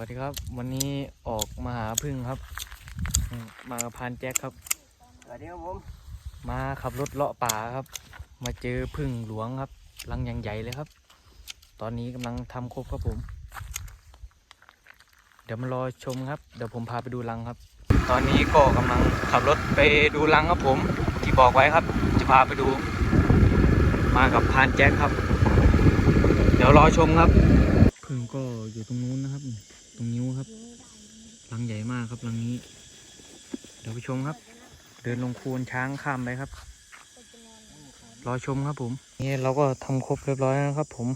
วัสดีครับ วันนี้ออกมาหาพึ่งครับอืมมากับพานแจ็คครับ สวัสดีครับผม มาขับรถเลาะป่าครับ มาเจอพึ่งหลวงครับรังอย่างใหญ่เลยครับ ตอนนี้กำลังทำครบครับผม เดี๋ยวมารอชมครับ เดี๋ยวผมพาไปดูรังครับ ตอนนี้ก็กำลังขับรถไปดูรังครับผม ที่บอกไว้ครับ จะพาไปดู มากับพานแจ็คครับ เดี๋ยวรอชมครับ พึ่งก็อยู่ตรงนู้นนะครับ ตรงนิ้วครับรังใหญ่มาก ครับรังนี้ เดี๋ยวไปชมครับ เดินลงคูนช้างข้ามไปครับ รอชมครับผม นี่เราก็ทำครบเรียบร้อยแล้วนะครับ ผม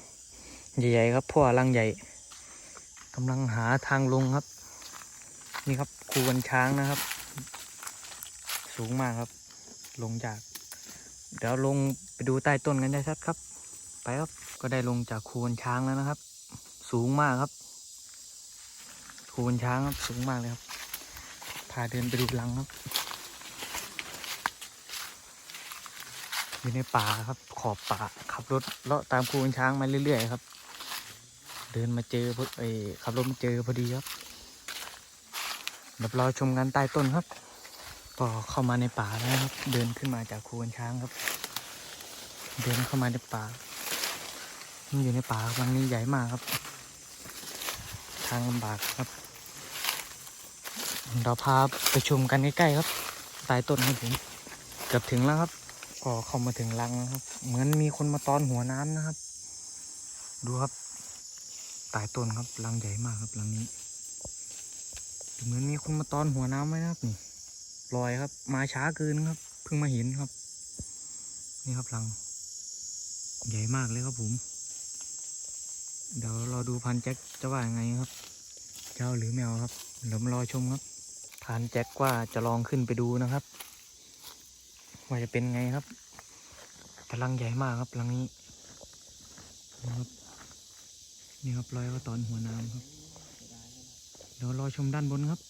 ใหญ่ๆครับพ่อรังใหญ่กำลังหาทางลงครับ นี่ครับคูนช้างนะครับ สูงมากครับ ลงจาก เดี๋ยวลงไปดูใต้ต้นกันได้ชัดครับ ไปครับก็ได้ลงจากคูนช้างแล้วนะครับ สูงมากครับคูนช้างครับสูงมากเลยครับ พาเดินไปดูรังครับ อยู่ในป่าครับ ขอบป่าขับรถเลาะตามคูนช้างมาเรื่อยๆครับ เดินมาเจอพอเอยขับรถมาเจอพอดีครับเดี๋ยวรอชมกันใต้ต้นครับก็เข้ามาในป่าแล้วครับ เดินขึ้นมาจากคูนช้างครับ เดินเข้ามาในป่ามันอยู่ในป่าครับรังนี้ใหญ่มากครับ ทางลำบากครับ เราพาไปชมกันใกล้ๆครับใต้ต้นครับผมเกือบถึงแล้วครับ ก็เข้ามาถึงรังครับ เหมือนมีคนมาตอนหัวน้ำนะครับ ดูครับใต้ต้นครับรังใหญ่มากครับรังนี้ เหมือนมีคนมาตอนหัวน้ำไว้นะครับนี่ลอยครับ มาช้าเกินครับ เพิ่งมาเห็นครับ นี่ครับรัง ใหญ่มากเลยครับผม เดี๋ยวราดูพันแจ็คจะว่ายังไงครับเจ้าหรือแมวครับเดี๋ยวมารอชมครับ พานแจ็คว่าจะลองขึ้นไปดูนะครับ ว่าจะเป็นไงครับพลังใหญ่มากครับลังนี้นะครับนี่ครับรอยก็ตอนหัวน้ำครับเดี๋ยวรอชมด้านบนครับ